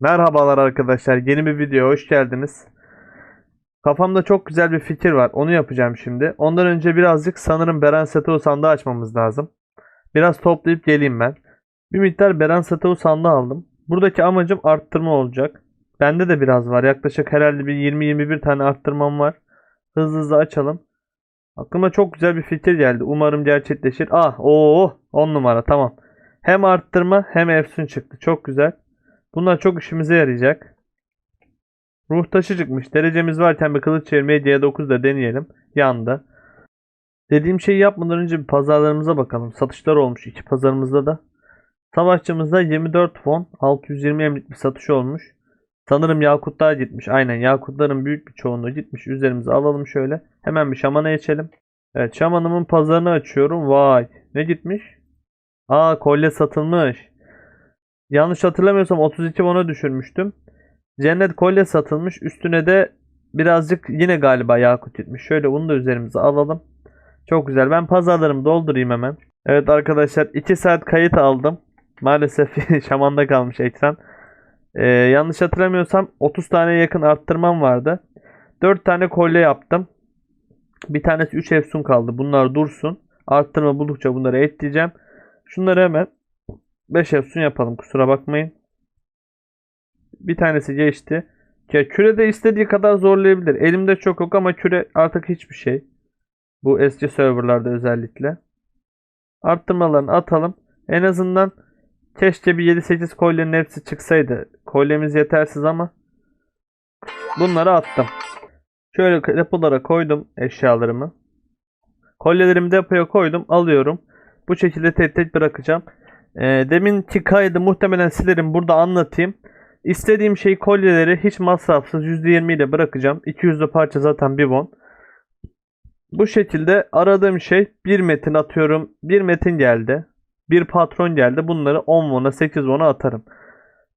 Merhabalar arkadaşlar. Yeni bir videoya hoş geldiniz. Kafamda çok güzel bir fikir var. Onu yapacağım şimdi. Ondan önce birazcık sanırım Beren Sato sandığı açmamız lazım. Biraz toplayıp geleyim ben. Bir miktar Beren Sato sandığı aldım. Buradaki amacım arttırma olacak. Bende de biraz var. Yaklaşık herhalde bir 20-21 tane arttırmam var. Hızlı hızlı açalım. Aklıma çok güzel bir fikir geldi. Umarım gerçekleşir. Ah, oo, 10 numara tamam. Hem arttırma hem efsun çıktı. Çok güzel. Bunlar çok işimize yarayacak. Ruh taşı çıkmış. Derecemiz varken bir kılıç çevirmeyi D9'da deneyelim. Yandı. Dediğim şeyi yapmadan önce bir pazarlarımıza bakalım. Satışlar olmuş iki pazarımızda da. Savaşçımızda 24 fon 620 emlik bir satış olmuş. Sanırım yakutlar gitmiş. Aynen yakutların büyük bir çoğunluğu gitmiş. Üzerimize alalım şöyle. Hemen bir şamana geçelim. Evet şamanımın pazarını açıyorum. Vay. Ne gitmiş? Aa kolye satılmış. Yanlış hatırlamıyorsam 32 bona düşürmüştüm. Cennet kolye satılmış. Üstüne de birazcık yine galiba yakut gitmiş. Şöyle bunu da üzerimize alalım. Çok güzel. Ben pazarlarımı doldurayım hemen. Evet arkadaşlar 2 saat kayıt aldım. Maalesef şamanda kalmış ekran. Ee, yanlış hatırlamıyorsam 30 tane yakın arttırmam vardı. 4 tane kolye yaptım. Bir tanesi 3 efsun kaldı. Bunlar dursun. Arttırma buldukça bunları ekleyeceğim. Şunları hemen 5 efsun yapalım. Kusura bakmayın. Bir tanesi geçti. Ya küre de istediği kadar zorlayabilir. Elimde çok yok ama küre artık hiçbir şey. Bu eski serverlarda özellikle. Arttırmalarını atalım. En azından keşke bir 7-8 kolyenin hepsi çıksaydı. Kolyemiz yetersiz ama bunları attım. Şöyle depolara koydum eşyalarımı. Kolyelerimi depoya koydum. Alıyorum. Bu şekilde tek tek bırakacağım. E, deminki kaydı muhtemelen silerim. Burada anlatayım. İstediğim şey kolyeleri hiç masrafsız %20 ile bırakacağım. 200'lü parça zaten bir bon. Bu şekilde aradığım şey bir metin atıyorum. Bir metin geldi. Bir patron geldi. Bunları 10 won'a 8 won'a atarım.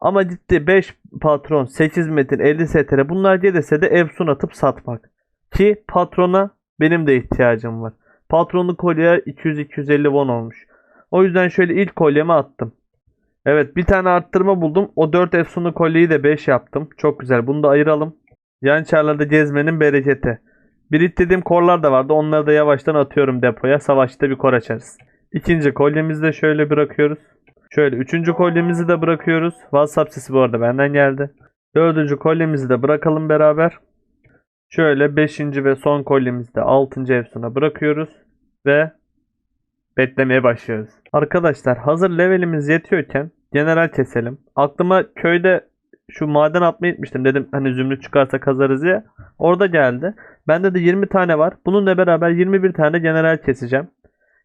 Ama gitti 5 patron 8 metin 50 STR bunlar gelirse de Efsun atıp satmak. Ki patrona benim de ihtiyacım var. Patronlu kolye 200-250 won olmuş. O yüzden şöyle ilk kolyemi attım. Evet bir tane arttırma buldum. O 4 efsunlu kolyeyi de 5 yaptım. Çok güzel. Bunu da ayıralım. Yan çarlarda gezmenin bereketi. Biriktirdiğim korlar da vardı. Onları da yavaştan atıyorum depoya. Savaşta bir kor açarız. İkinci kolyemizi de şöyle bırakıyoruz. Şöyle üçüncü kolyemizi de bırakıyoruz. WhatsApp sesi bu arada benden geldi. Dördüncü kolyemizi de bırakalım beraber. Şöyle beşinci ve son kolyemizi de altıncı efsuna bırakıyoruz. Ve beklemeye başlıyoruz. Arkadaşlar hazır levelimiz yetiyorken general keselim. Aklıma köyde şu maden atmayı gitmiştim. Dedim hani zümrüt çıkarsa kazarız diye. Orada geldi. Bende de 20 tane var. Bununla beraber 21 tane general keseceğim.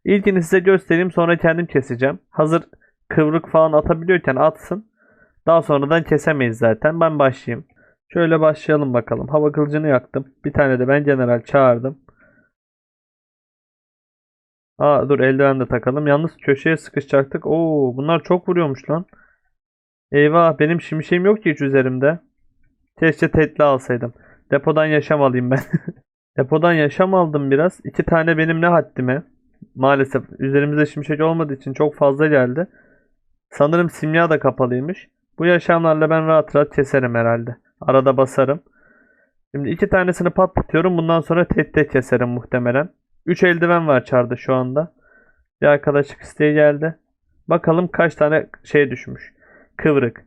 İlkini size göstereyim sonra kendim keseceğim. Hazır kıvrık falan atabiliyorken atsın. Daha sonradan kesemeyiz zaten. Ben başlayayım. Şöyle başlayalım bakalım. Hava kılıcını yaktım. Bir tane de ben general çağırdım. Aa dur eldiven de takalım. Yalnız köşeye sıkışacaktık. Oo bunlar çok vuruyormuş lan. Eyvah benim şimşeğim yok ki hiç üzerimde. Keşke tetli alsaydım. Depodan yaşam alayım ben. Depodan yaşam aldım biraz. İki tane benim ne haddime. Maalesef üzerimizde şimşek olmadığı için çok fazla geldi. Sanırım simya da kapalıymış. Bu yaşamlarla ben rahat rahat keserim herhalde. Arada basarım. Şimdi iki tanesini patlatıyorum. Bundan sonra tek tek keserim muhtemelen. 3 eldiven var çarda şu anda. Bir arkadaşlık isteği geldi. Bakalım kaç tane şey düşmüş. Kıvrık.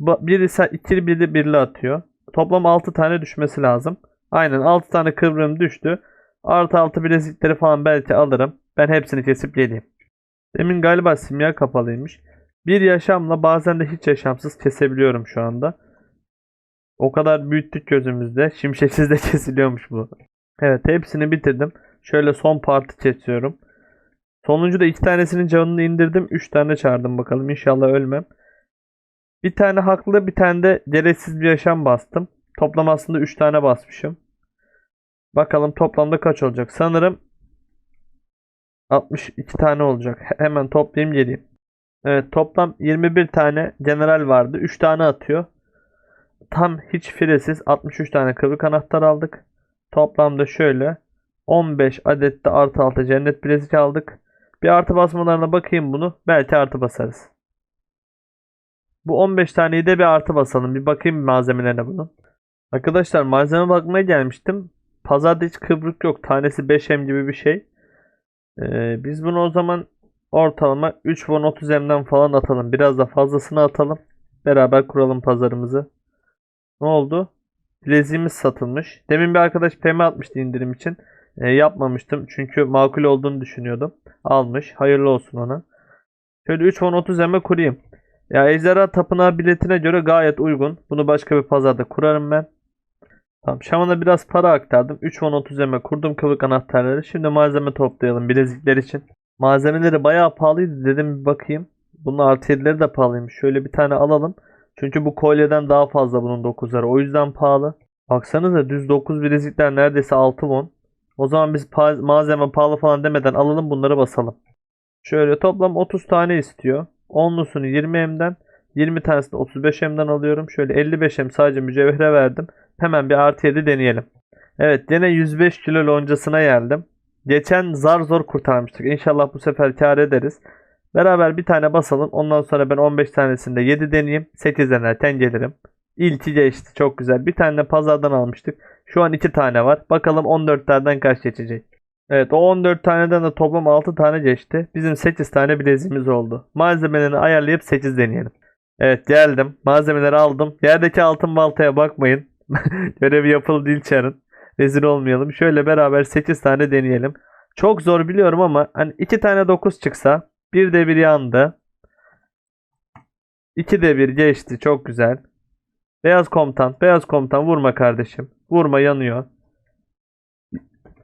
Birisi ikili biri birli atıyor. Toplam 6 tane düşmesi lazım. Aynen 6 tane kıvrığım düştü. Artı 6 bilezikleri falan belki alırım. Ben hepsini kesip geleyim. Demin galiba simya kapalıymış. Bir yaşamla bazen de hiç yaşamsız kesebiliyorum şu anda. O kadar büyüttük gözümüzde. Şimşeksiz de kesiliyormuş bu. Evet hepsini bitirdim. Şöyle son partı kesiyorum. Sonuncu da iki tanesinin canını indirdim. Üç tane çağırdım bakalım. İnşallah ölmem. Bir tane haklı bir tane de gereksiz bir yaşam bastım. Toplam aslında üç tane basmışım. Bakalım toplamda kaç olacak. Sanırım 62 tane olacak. He- Hemen toplayayım geleyim. Evet toplam 21 tane general vardı. 3 tane atıyor. Tam hiç firesiz 63 tane kıvrık anahtar aldık. Toplamda şöyle 15 adet de artı altı cennet bilezik aldık. Bir artı basmalarına bakayım bunu. Belki artı basarız. Bu 15 taneyi de bir artı basalım. Bir bakayım malzemelerine bunun. Arkadaşlar malzeme bakmaya gelmiştim. Pazarda hiç kıvrık yok. Tanesi 5M gibi bir şey. Ee, biz bunu o zaman ortalama 3 won 30M'den falan atalım. Biraz da fazlasını atalım. Beraber kuralım pazarımızı. Ne oldu? Bileziğimiz satılmış. Demin bir arkadaş PM atmıştı indirim için. Ee, yapmamıştım çünkü makul olduğunu düşünüyordum. Almış. Hayırlı olsun ona. Şöyle 3 won 30M'e kurayım. Ya Ejderha Tapınağı biletine göre gayet uygun. Bunu başka bir pazarda kurarım ben. Tamam. Şaman'a biraz para aktardım. 3 won 30M'e kurdum kılık anahtarları. Şimdi malzeme toplayalım bilezikler için. Malzemeleri bayağı pahalıydı dedim bir bakayım. Bunun artı 7'leri de pahalıymış. Şöyle bir tane alalım. Çünkü bu kolyeden daha fazla bunun 9'ları. O yüzden pahalı. Baksanıza düz 9 bilezikler neredeyse 6 won. O zaman biz malzeme pahalı falan demeden alalım bunları basalım. Şöyle toplam 30 tane istiyor. 10'lusunu 20M'den 20 tanesini 35M'den alıyorum. Şöyle 55M sadece mücevhere verdim. Hemen bir artı 7 deneyelim. Evet yine 105 kilo loncasına geldim. Geçen zar zor kurtarmıştık. İnşallah bu sefer kar ederiz. Beraber bir tane basalım. Ondan sonra ben 15 tanesinde 7 deneyeyim. 8 denerken gelirim. İlki geçti. Çok güzel. Bir tane de pazardan almıştık. Şu an 2 tane var. Bakalım 14 taneden kaç geçecek. Evet o 14 taneden de toplam 6 tane geçti. Bizim 8 tane bileziğimiz oldu. Malzemelerini ayarlayıp 8 deneyelim. Evet geldim. Malzemeleri aldım. Yerdeki altın baltaya bakmayın. Görevi yapıldı değil çarın. Rezil olmayalım. Şöyle beraber 8 tane deneyelim. Çok zor biliyorum ama hani 2 tane 9 çıksa bir de bir yandı. 2 de bir geçti. Çok güzel. Beyaz komutan. Beyaz komutan vurma kardeşim. Vurma yanıyor.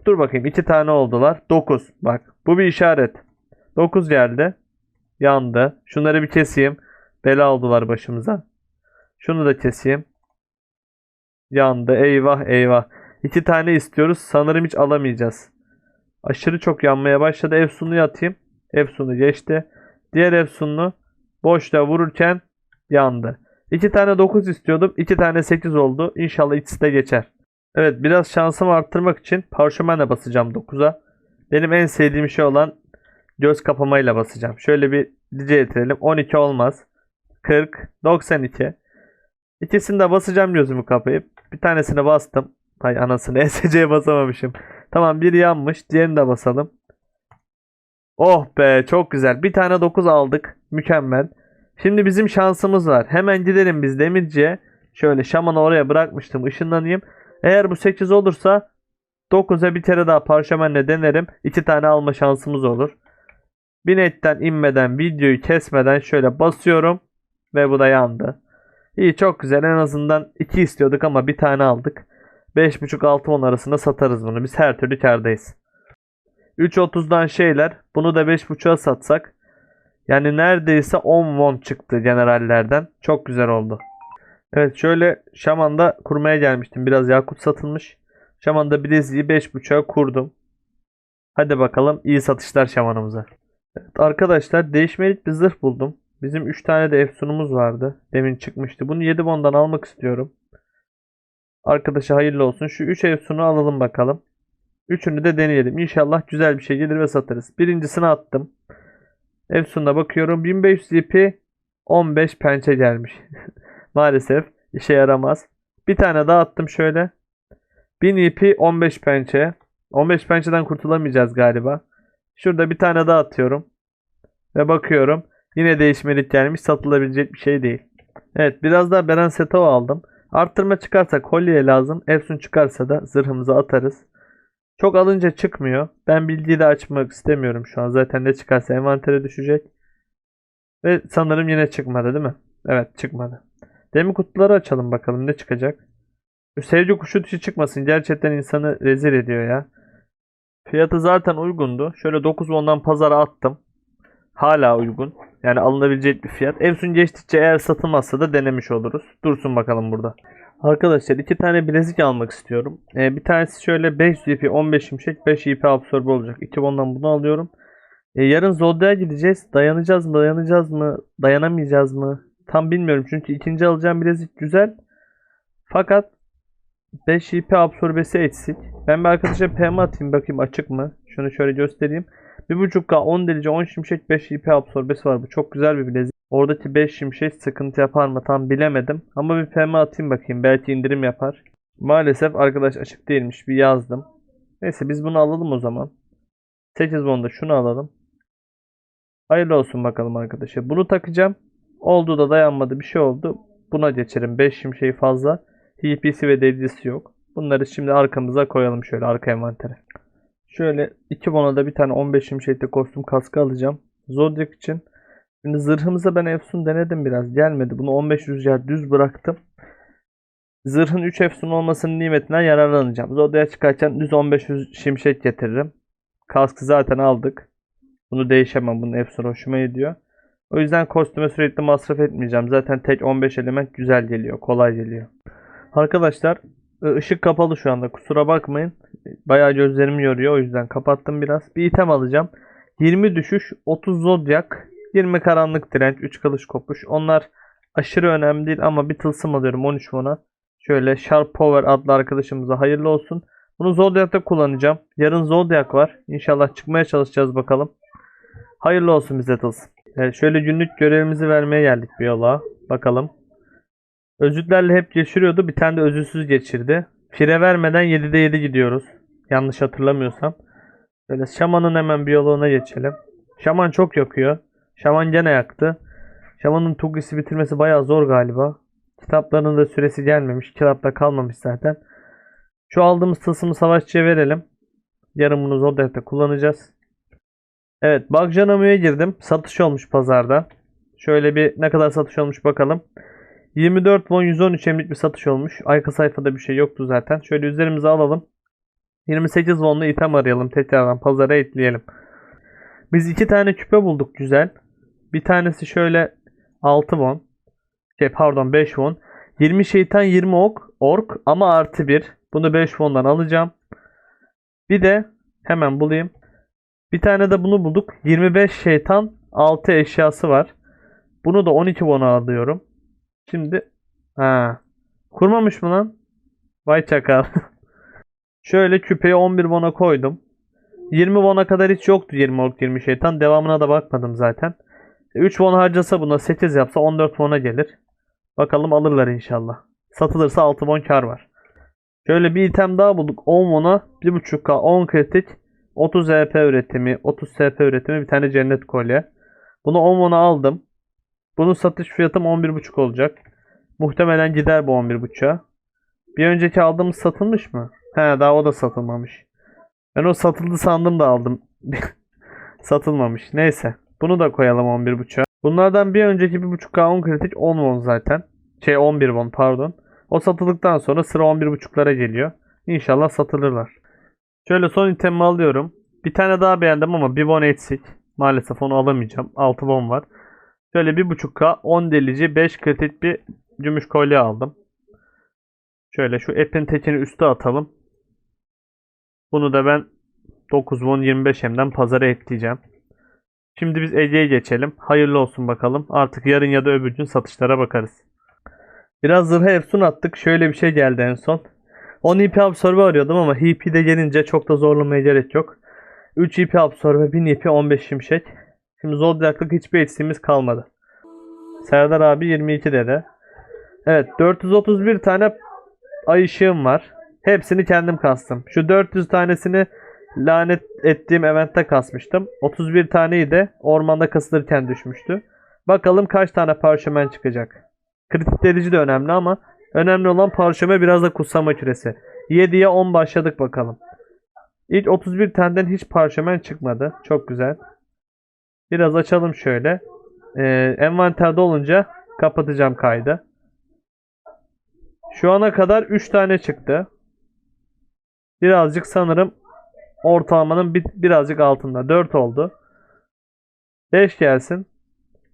Dur bakayım. 2 tane oldular. 9. Bak. Bu bir işaret. 9 geldi. Yandı. Şunları bir keseyim. Bela oldular başımıza. Şunu da keseyim. Yandı. Eyvah eyvah. 2 tane istiyoruz. Sanırım hiç alamayacağız. Aşırı çok yanmaya başladı. Efsunlu'yu atayım. Efsunlu geçti. Diğer Efsunlu boşta vururken yandı. 2 tane 9 istiyordum. 2 tane 8 oldu. İnşallah ikisi de geçer. Evet biraz şansımı arttırmak için parşömenle basacağım 9'a. Benim en sevdiğim şey olan göz kapamayla basacağım. Şöyle bir dice getirelim. 12 olmaz. 40, 92. İkisini de basacağım gözümü kapayıp. Bir tanesini bastım. Hay anasını SC'ye basamamışım. Tamam biri yanmış. Diğerini de basalım. Oh be çok güzel. Bir tane 9 aldık. Mükemmel. Şimdi bizim şansımız var. Hemen gidelim biz demirciye. Şöyle şamanı oraya bırakmıştım. Işınlanayım. Eğer bu 8 olursa 9'a bir kere daha parşömenle denerim. 2 tane alma şansımız olur. Binetten inmeden videoyu kesmeden şöyle basıyorum. Ve bu da yandı. İyi çok güzel. En azından 2 istiyorduk ama bir tane aldık. 5.5-6 won arasında satarız bunu. Biz her türlü kardayız. 3.30'dan şeyler. Bunu da 5.5'a satsak. Yani neredeyse 10 won çıktı generallerden. Çok güzel oldu. Evet şöyle Şaman'da kurmaya gelmiştim. Biraz yakut satılmış. Şaman'da bileziği 5.5'a kurdum. Hadi bakalım iyi satışlar Şaman'ımıza. Evet, arkadaşlar değişmelik bir zırh buldum. Bizim 3 tane de efsunumuz vardı. Demin çıkmıştı. Bunu 7 bondan almak istiyorum. Arkadaşa hayırlı olsun. Şu 3 efsunu alalım bakalım. Üçünü de deneyelim. İnşallah güzel bir şey gelir ve satarız. Birincisini attım. Efsun'a bakıyorum. 1500 ipi 15 pençe gelmiş. Maalesef işe yaramaz. Bir tane daha attım şöyle. 1000 ipi 15 pençe. 15 pençeden kurtulamayacağız galiba. Şurada bir tane daha atıyorum. Ve bakıyorum. Yine değişmelik gelmiş. Satılabilecek bir şey değil. Evet biraz daha Beren Seto aldım. Arttırma çıkarsa kolye lazım. Efsun çıkarsa da zırhımıza atarız. Çok alınca çıkmıyor. Ben bilgiyi de açmak istemiyorum şu an. Zaten ne çıkarsa envantere düşecek. Ve sanırım yine çıkmadı değil mi? Evet çıkmadı. Demir kutuları açalım bakalım ne çıkacak. Şu sevgi kuşu dışı çıkmasın. Gerçekten insanı rezil ediyor ya. Fiyatı zaten uygundu. Şöyle 9 won'dan pazara attım. Hala uygun. Yani alınabilecek bir fiyat. Evsun geçtikçe eğer satılmazsa da denemiş oluruz. Dursun bakalım burada. Arkadaşlar iki tane bilezik almak istiyorum. Ee, bir tanesi şöyle 5 IP 15 şimşek 5 IP absorbe olacak. 2 bondan bunu alıyorum. Ee, yarın Zodiac'a gideceğiz. Dayanacağız mı? Dayanacağız mı? Dayanamayacağız mı? Tam bilmiyorum. Çünkü ikinci alacağım bilezik güzel. Fakat 5 IP absorbesi eksik. Ben bir arkadaşa PM atayım bakayım açık mı? Şunu şöyle göstereyim. 1.5K 10 derece 10 şimşek 5 IP absorbesi var. Bu çok güzel bir bilezik. Oradaki 5 şimşek sıkıntı yapar mı tam bilemedim. Ama bir PM atayım bakayım. Belki indirim yapar. Maalesef arkadaş açık değilmiş. Bir yazdım. Neyse biz bunu alalım o zaman. 8 bonda şunu alalım. Hayırlı olsun bakalım arkadaşlar. Bunu takacağım. Oldu da dayanmadı bir şey oldu. Buna geçerim. 5 şimşeği fazla. HP'si ve delicisi yok. Bunları şimdi arkamıza koyalım şöyle arka envantere. Şöyle 2 bonada bir tane 15 şimşekli kostüm kaskı alacağım. Zodiac için. Şimdi zırhımıza ben Efsun denedim biraz. Gelmedi. Bunu 15 rüzgar düz bıraktım. Zırhın 3 Efsun olmasının nimetinden yararlanacağım. Zodiac'a çıkarken düz 15 rüz- şimşek getiririm. Kaskı zaten aldık. Bunu değişemem. Bunun Efsun hoşuma gidiyor. O yüzden kostüme sürekli masraf etmeyeceğim. Zaten tek 15 element güzel geliyor. Kolay geliyor. Arkadaşlar ı- ışık kapalı şu anda. Kusura bakmayın. Bayağı gözlerimi yoruyor. O yüzden kapattım biraz. Bir item alacağım. 20 düşüş, 30 zodyak, 20 karanlık direnç, 3 kılıç kopuş. Onlar aşırı önemli değil ama bir tılsım alıyorum 13 won'a. Şöyle Sharp Power adlı arkadaşımıza hayırlı olsun. Bunu Zodiac'ta kullanacağım. Yarın Zodiac var. İnşallah çıkmaya çalışacağız bakalım. Hayırlı olsun bize tılsım. Evet, şöyle günlük görevimizi vermeye geldik bir yola. Bakalım. Özütlerle hep geçiriyordu. Bir tane de özütsüz geçirdi. Fire vermeden 7'de 7 gidiyoruz. Yanlış hatırlamıyorsam. Böyle şamanın hemen bir yoluna geçelim. Şaman çok yakıyor. Şaman gene yaktı. Şamanın Tuggis'i bitirmesi bayağı zor galiba. Kitaplarının da süresi gelmemiş. Kitapta kalmamış zaten. Şu aldığımız tılsımı savaşçıya verelim. Yarın bunu Zodiac'ta kullanacağız. Evet Bagjanamı'ya girdim. Satış olmuş pazarda. Şöyle bir ne kadar satış olmuş bakalım. 24 won 113 emlik bir satış olmuş. Arka sayfada bir şey yoktu zaten. Şöyle üzerimize alalım. 28 won'lu item arayalım. Tekrardan pazara ekleyelim. Biz iki tane küpe bulduk güzel. Bir tanesi şöyle 6 won. Şey pardon 5 won. 20 şeytan 20 ok ork ama artı 1. Bunu 5 won'dan alacağım. Bir de hemen bulayım. Bir tane de bunu bulduk. 25 şeytan 6 eşyası var. Bunu da 12 won'a alıyorum. Şimdi ha kurmamış mı lan? Vay çakal. Şöyle küpeyi 11 won'a koydum. 20 won'a kadar hiç yoktu 20 ork 20 şeytan. Devamına da bakmadım zaten. 3 won harcasa buna 8 yapsa 14 won'a gelir. Bakalım alırlar inşallah. Satılırsa 6 won kar var. Şöyle bir item daha bulduk. 10 won'a 1.5k 10 kritik 30 EP üretimi 30 SP üretimi bir tane cennet kolye. Bunu 10 won'a aldım. Bunun satış fiyatım 11.5 olacak. Muhtemelen gider bu 11.5'a. Bir önceki aldığımız satılmış mı? He daha o da satılmamış. Ben o satıldı sandım da aldım. Satılmamış. Neyse. Bunu da koyalım 11.5'a. Bunlardan bir önceki 1.5K 10 kritik 10 won zaten. Şey 11 won pardon. O satıldıktan sonra sıra 11.5'lara geliyor. İnşallah satılırlar. Şöyle son itemimi alıyorum. Bir tane daha beğendim ama bir won eksik. Maalesef onu alamayacağım. 6 won var. Şöyle 1.5K 10 delici 5 kritik bir gümüş kolye aldım. Şöyle şu app'in tekini üste atalım. Bunu da ben 9 won 25 M'den pazara ekleyeceğim. Şimdi biz Ege'ye geçelim. Hayırlı olsun bakalım. Artık yarın ya da öbür gün satışlara bakarız. Biraz zırha efsun attık. Şöyle bir şey geldi en son. 10 EP absorbe arıyordum ama HP'de gelince çok da zorlamaya gerek yok. 3 EP absorbe, 1000 EP, 15 şimşek. Şimdi Zodiac'lık hiçbir eksiğimiz kalmadı. Serdar abi 22 dedi. Evet 431 tane ay ışığım var. Hepsini kendim kastım. Şu 400 tanesini lanet ettiğim eventte kasmıştım. 31 taneyi de ormanda kasılırken düşmüştü. Bakalım kaç tane parşömen çıkacak. Kritik delici de önemli ama önemli olan parşöme biraz da kutsama küresi. 7'ye 10 başladık bakalım. İlk 31 taneden hiç parşömen çıkmadı. Çok güzel. Biraz açalım şöyle. Ee, envanterde olunca kapatacağım kaydı. Şu ana kadar 3 tane çıktı. Birazcık sanırım ortalamanın bir, birazcık altında. 4 oldu. 5 gelsin.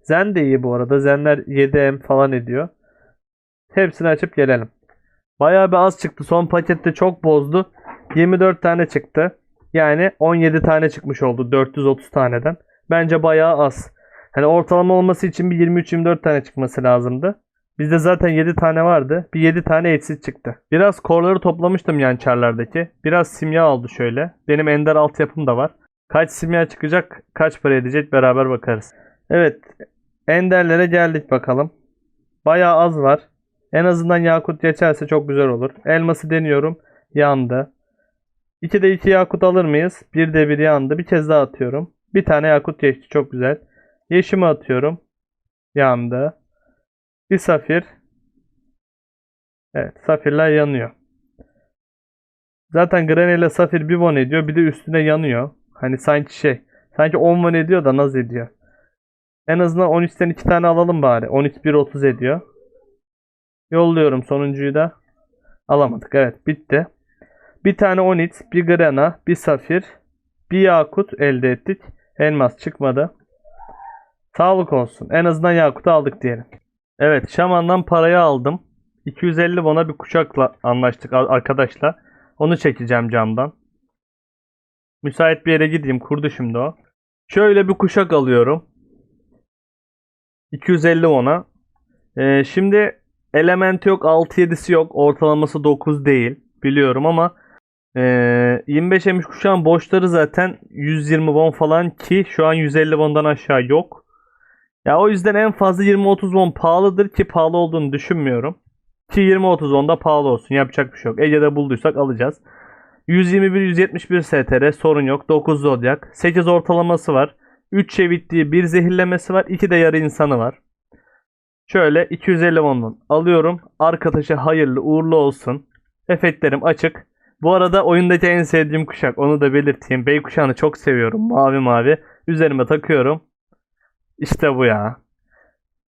Zen de iyi bu arada. Zenler 7M falan ediyor. Hepsini açıp gelelim. Bayağı bir az çıktı. Son pakette çok bozdu. 24 tane çıktı. Yani 17 tane çıkmış oldu 430 taneden. Bence bayağı az. Hani ortalama olması için bir 23-24 tane çıkması lazımdı. Bizde zaten 7 tane vardı. Bir 7 tane etsiz çıktı. Biraz korları toplamıştım yan çarlardaki. Biraz simya aldı şöyle. Benim ender altyapım da var. Kaç simya çıkacak, kaç para edecek beraber bakarız. Evet. Enderlere geldik bakalım. Bayağı az var. En azından yakut geçerse çok güzel olur. Elması deniyorum. Yandı. 2'de 2 yakut alır mıyız? 1'de 1 yandı. Bir kez daha atıyorum. Bir tane yakut geçti. Çok güzel. Yeşimi atıyorum. Yandı. Bir safir. Evet. Safirler yanıyor. Zaten Granny ile Safir bir won ediyor. Bir de üstüne yanıyor. Hani sanki şey. Sanki 10 won ediyor da naz ediyor. En azından 13'ten 2 tane alalım bari. 13 1 30 ediyor. Yolluyorum sonuncuyu da. Alamadık. Evet bitti. Bir tane Onyx, bir Grana, bir Safir, bir Yakut elde ettik. Elmas çıkmadı. Sağlık olsun. En azından Yakut'u aldık diyelim. Evet Şaman'dan parayı aldım. 250 won'a bir kuşakla anlaştık ar- arkadaşla. Onu çekeceğim camdan. Müsait bir yere gideyim. Kurdu şimdi o. Şöyle bir kuşak alıyorum. 250 won'a. Ee, şimdi elementi yok, 6-7'si yok. Ortalaması 9 değil. Biliyorum ama ee, 25 emiş kuşağın boşları zaten 120 won falan ki şu an 150 won'dan aşağı yok. Ya o yüzden en fazla 20-30 won pahalıdır ki pahalı olduğunu düşünmüyorum. Ki 20-30 won da pahalı olsun. Yapacak bir şey yok. Ege'de bulduysak alacağız. 121-171 STR sorun yok. 9 Zodiac. 8 ortalaması var. 3 çevittiği 1 zehirlemesi var. 2 de yarı insanı var. Şöyle 250 won'dan alıyorum. Arkadaşa hayırlı uğurlu olsun. Efektlerim açık. Bu arada oyundaki en sevdiğim kuşak. Onu da belirteyim. Bey kuşağını çok seviyorum. Mavi mavi. Üzerime takıyorum. İşte bu ya.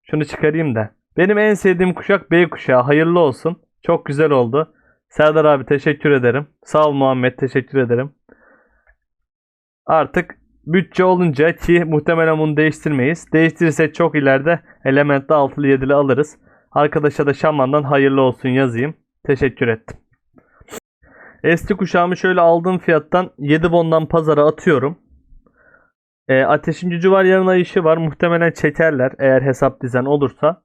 Şunu çıkarayım da. Benim en sevdiğim kuşak Bey kuşağı. Hayırlı olsun. Çok güzel oldu. Serdar abi teşekkür ederim. Sağ ol Muhammed teşekkür ederim. Artık bütçe olunca ki muhtemelen bunu değiştirmeyiz. Değiştirirsek çok ileride elementte 6'lı 7'li alırız. Arkadaşa da şamandan hayırlı olsun yazayım. Teşekkür ettim. Eski kuşağımı şöyle aldığım fiyattan 7 bondan pazara atıyorum. E, ateşin gücü var yarın ay işi var. Muhtemelen çekerler eğer hesap dizen olursa.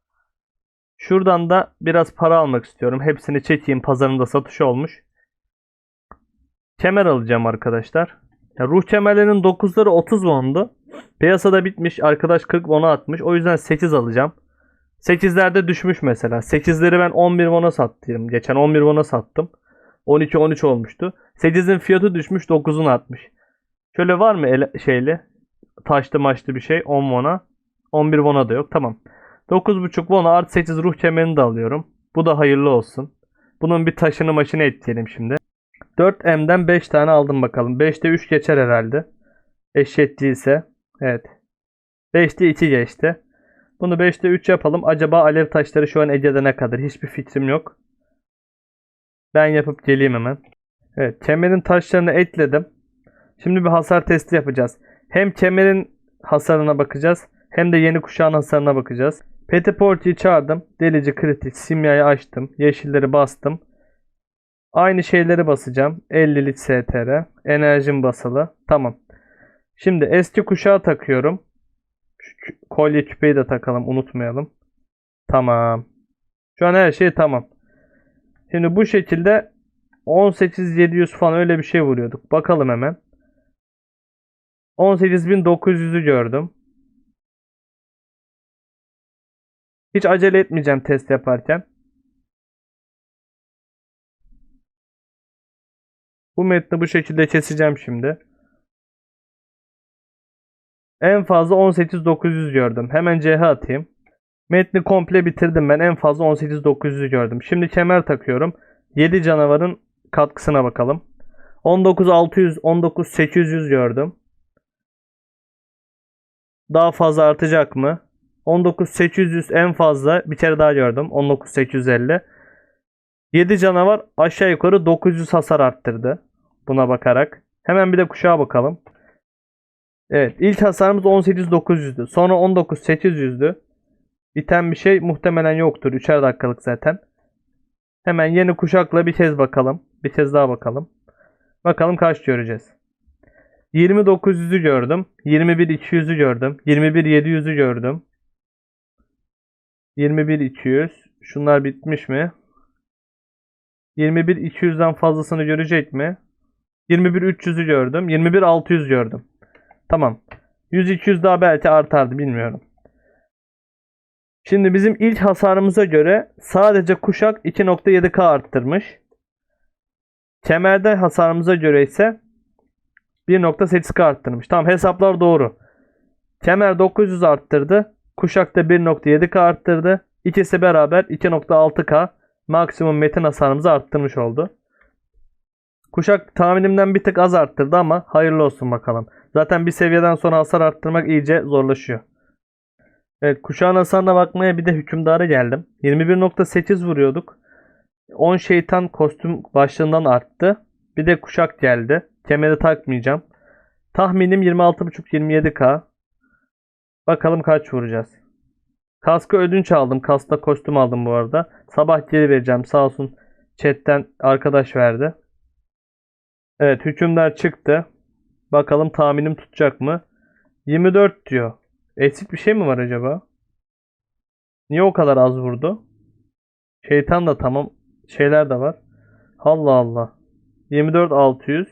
Şuradan da biraz para almak istiyorum. Hepsini çekeyim. Pazarında satış olmuş. Kemer alacağım arkadaşlar. Ya ruh kemerlerinin 9'ları 30 won'du. Piyasada bitmiş. Arkadaş 40 won'a atmış. O yüzden 8 alacağım. 8'lerde düşmüş mesela. 8'leri ben 11 won'a sattım. Geçen 11 won'a sattım. 12-13 olmuştu. 8'in fiyatı düşmüş 9'un atmış. Şöyle var mı ele, şeyli? Taşlı maçlı bir şey 10 won'a. 11 won'a da yok. Tamam. 9.5 won artı 8 ruh kemerini de alıyorum. Bu da hayırlı olsun. Bunun bir taşını maşını ekleyelim şimdi. 4M'den 5 tane aldım bakalım. 5'te 3 geçer herhalde. Eşit değilse. Evet. 5'te 2 geçti. Bunu 5'te 3 yapalım. Acaba alev taşları şu an Ege'de ne kadar? Hiçbir fikrim yok. Ben yapıp geleyim hemen. Evet. Kemerin taşlarını ekledim. Şimdi bir hasar testi yapacağız. Hem kemerin hasarına bakacağız. Hem de yeni kuşağın hasarına bakacağız. Petiporti'yi çağırdım. Delici kritik simyayı açtım. Yeşilleri bastım. Aynı şeyleri basacağım. 50 lit STR. Enerjim basılı. Tamam. Şimdi eski kuşağı takıyorum. Şu kolye küpeyi de takalım. Unutmayalım. Tamam. Şu an her şey tamam. Şimdi bu şekilde 18700 falan öyle bir şey vuruyorduk. Bakalım hemen. 18900'ü gördüm. Hiç acele etmeyeceğim test yaparken. Bu metni bu şekilde keseceğim şimdi. En fazla 18900 gördüm. Hemen CH atayım. Metni komple bitirdim ben. En fazla 18900 gördüm. Şimdi kemer takıyorum. 7 canavarın katkısına bakalım. 19600, 19800 gördüm. Daha fazla artacak mı? 19800 en fazla bir kere daha gördüm. 19850. 7 canavar aşağı yukarı 900 hasar arttırdı. Buna bakarak. Hemen bir de kuşağa bakalım. Evet ilk hasarımız 18900'dü. Sonra 19800'dü. Biten bir şey muhtemelen yoktur. 3'er dakikalık zaten. Hemen yeni kuşakla bir kez bakalım. Bir kez daha bakalım. Bakalım kaç göreceğiz. 20900'ü gördüm. 21200'ü gördüm. 21700'ü gördüm. 21200. Şunlar bitmiş mi? 21200'den fazlasını görecek mi? 21300'ü gördüm. 21600 gördüm. Tamam. 100-200 daha belki artardı bilmiyorum. Şimdi bizim ilk hasarımıza göre sadece kuşak 2.7k arttırmış. Kemerde hasarımıza göre ise 1.8k arttırmış. Tamam hesaplar doğru. Kemer 900 arttırdı. Kuşak da 1.7k arttırdı. İkisi beraber 2.6k maksimum metin hasarımızı arttırmış oldu. Kuşak tahminimden bir tık az arttırdı ama hayırlı olsun bakalım. Zaten bir seviyeden sonra hasar arttırmak iyice zorlaşıyor. Evet kuşağın hasarına bakmaya bir de hükümdara geldim. 21.8 vuruyorduk. 10 şeytan kostüm başlığından arttı. Bir de kuşak geldi. Kemeri takmayacağım. Tahminim 26.5-27k. Bakalım kaç vuracağız. Kaskı ödünç aldım. Kaskta kostüm aldım bu arada. Sabah geri vereceğim. Sağ olsun chatten arkadaş verdi. Evet hükümdar çıktı. Bakalım tahminim tutacak mı? 24 diyor. Eksik bir şey mi var acaba? Niye o kadar az vurdu? Şeytan da tamam. Şeyler de var. Allah Allah. 24 600.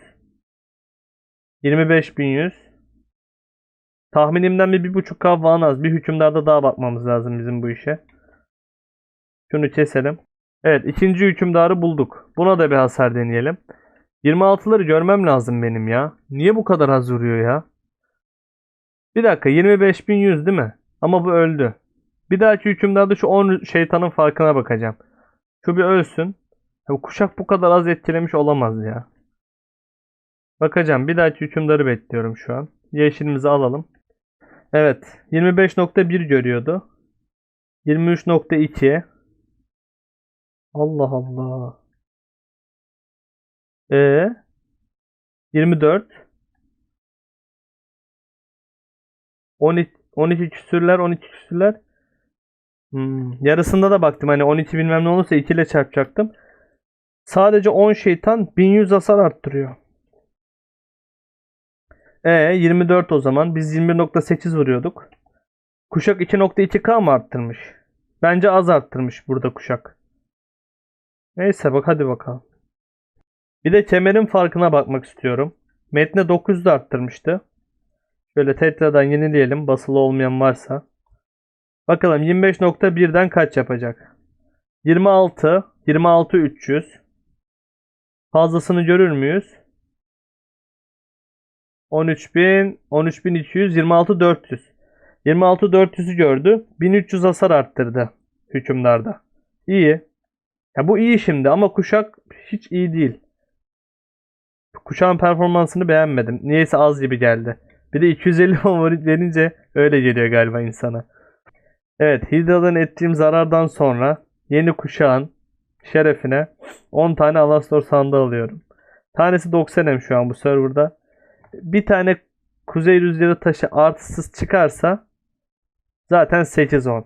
25100. Tahminimden bir 1.5k falan az. Bir hükümdarda daha bakmamız lazım bizim bu işe. Şunu keselim. Evet ikinci hükümdarı bulduk. Buna da bir hasar deneyelim. 26'ları görmem lazım benim ya. Niye bu kadar az vuruyor ya? Bir dakika 25.100 değil mi? Ama bu öldü. Bir dahaki hükümdarda şu 10 şeytanın farkına bakacağım. Şu bir ölsün. Ya kuşak bu kadar az etkilemiş olamaz ya. Bakacağım. Bir dahaki hükümdarı bekliyorum şu an. Yeşilimizi alalım. Evet. 25.1 görüyordu. 23.2 Allah Allah. E 24 12 12 küsürler 12 küsürler. Hmm, yarısında da baktım hani 12 bilmem ne olursa 2 ile çarpacaktım. Sadece 10 şeytan 1100 hasar arttırıyor. E 24 o zaman. Biz 21.8 vuruyorduk. Kuşak 2.2k mı arttırmış? Bence az arttırmış burada kuşak. Neyse bak hadi bakalım. Bir de kemerin farkına bakmak istiyorum. Metne 900 arttırmıştı. Şöyle tekrardan yenileyelim. Basılı olmayan varsa. Bakalım 25.1'den kaç yapacak? 26, 26 300. Fazlasını görür müyüz? 13.000, 13.200, 26 400. 26 400'ü gördü. 1300 hasar arttırdı hükümdarda. İyi. Ya bu iyi şimdi ama kuşak hiç iyi değil. Kuşağın performansını beğenmedim. Niyeyse az gibi geldi. Bir de 250 favorit verince öyle geliyor galiba insana. Evet Hidra'dan ettiğim zarardan sonra yeni kuşağın şerefine 10 tane Alastor sandığı alıyorum. Tanesi 90M şu an bu serverda. Bir tane kuzey rüzgarı taşı artısız çıkarsa zaten 8-10.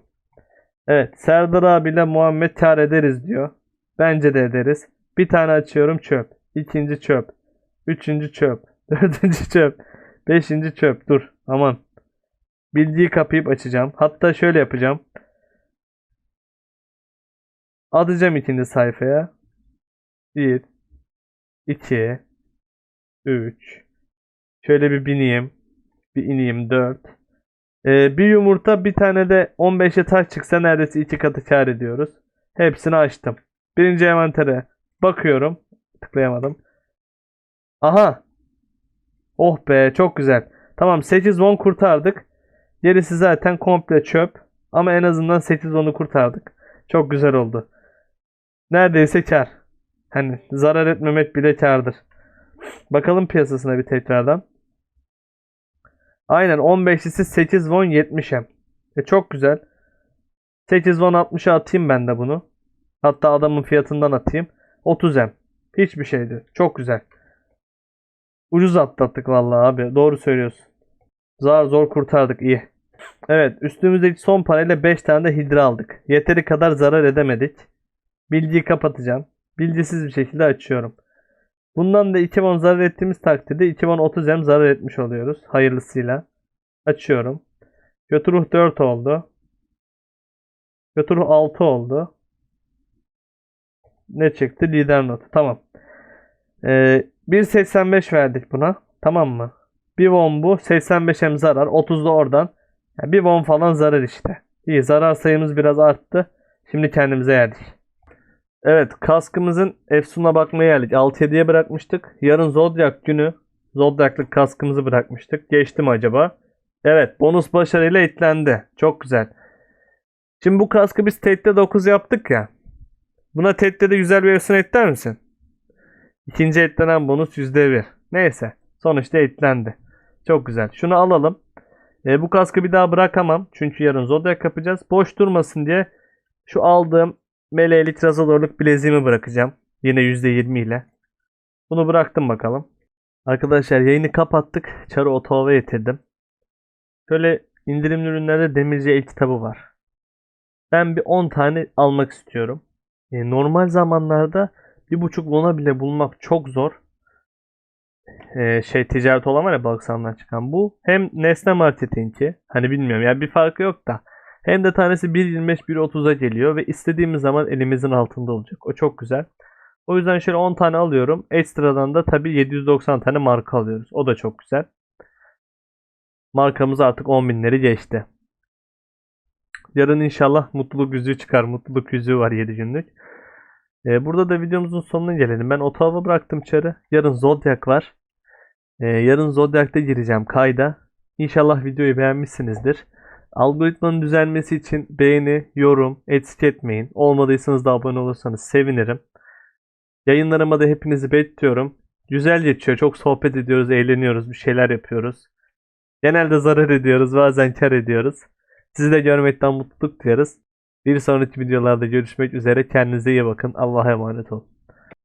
Evet Serdar abiyle Muhammed kar ederiz diyor. Bence de ederiz. Bir tane açıyorum çöp. İkinci çöp. Üçüncü çöp. Dördüncü çöp. Beşinci çöp. Dur. Aman. Bilgiyi kapayıp açacağım. Hatta şöyle yapacağım. Atacağım ikinci sayfaya. 1 2 3 Şöyle bir bineyim. Bir ineyim 4 ee, bir yumurta bir tane de 15'e taş çıksa neredeyse iki katı kar ediyoruz. Hepsini açtım. Birinci envantere bakıyorum. Tıklayamadım. Aha. Oh be çok güzel. Tamam 8-10 kurtardık. Gerisi zaten komple çöp. Ama en azından 8-10'u kurtardık. Çok güzel oldu. Neredeyse kar. Hani zarar etmemek bile kardır. Bakalım piyasasına bir tekrardan. Aynen 15'lisi 8 won 70 hem. E çok güzel. 8 won 60'a atayım ben de bunu. Hatta adamın fiyatından atayım. 30 hem. Hiçbir şeydi. Çok güzel. Ucuz atlattık vallahi abi. Doğru söylüyorsun. Zar zor kurtardık iyi. Evet üstümüzdeki son parayla 5 tane de hidra aldık. Yeteri kadar zarar edemedik. Bilgiyi kapatacağım. Bilgisiz bir şekilde açıyorum. Bundan da 2 won zarar ettiğimiz takdirde 2 won 30 hem zarar etmiş oluyoruz. Hayırlısıyla. Açıyorum. Götüruh 4 oldu. Götüruh 6 oldu. Ne çıktı? Lider notu. Tamam. Ee, 1.85 verdik buna. Tamam mı? 1 won bu. 85 hem zarar. 30 da oradan. Yani 1 won falan zarar işte. İyi zarar sayımız biraz arttı. Şimdi kendimize geldik. Evet kaskımızın efsununa bakmaya geldik. 6-7'ye bırakmıştık. Yarın Zodiac günü Zodiac'lık kaskımızı bırakmıştık. Geçti mi acaba? Evet bonus başarıyla eklendi. Çok güzel. Şimdi bu kaskı biz TED'de 9 yaptık ya. Buna TED'de de güzel bir efsun ekler misin? İkinci eklenen bonus %1. Neyse. Sonuçta eklendi. Çok güzel. Şunu alalım. E, bu kaskı bir daha bırakamam. Çünkü yarın Zodiac yapacağız. Boş durmasın diye şu aldığım Meleğli Trazodorluk bileziğimi bırakacağım. Yine %20 ile. Bunu bıraktım bakalım. Arkadaşlar yayını kapattık. Çarı otova getirdim. Şöyle indirimli ürünlerde demirci el kitabı var. Ben bir 10 tane almak istiyorum. E, normal zamanlarda bir buçuk lona bile bulmak çok zor. E, şey ticaret olan var ya çıkan bu. Hem Nesne Market'inki. Hani bilmiyorum ya bir farkı yok da. Hem de tanesi 1.25 1.30'a geliyor ve istediğimiz zaman elimizin altında olacak. O çok güzel. O yüzden şöyle 10 tane alıyorum. Ekstradan da tabii 790 tane marka alıyoruz. O da çok güzel. Markamız artık 10 binleri geçti. Yarın inşallah mutluluk yüzüğü çıkar. Mutluluk yüzüğü var 7 günlük. Ee, burada da videomuzun sonuna gelelim. Ben otava bıraktım çarı. Yarın Zodiac var. Ee, yarın Zodiac'ta gireceğim kayda. İnşallah videoyu beğenmişsinizdir. Algoritmanın düzelmesi için beğeni, yorum, eksik etmeyin. Olmadıysanız da abone olursanız sevinirim. Yayınlarıma da hepinizi bekliyorum. Güzel geçiyor. Çok sohbet ediyoruz, eğleniyoruz, bir şeyler yapıyoruz. Genelde zarar ediyoruz, bazen kar ediyoruz. Sizi de görmekten mutluluk duyarız. Bir sonraki videolarda görüşmek üzere. Kendinize iyi bakın. Allah'a emanet olun.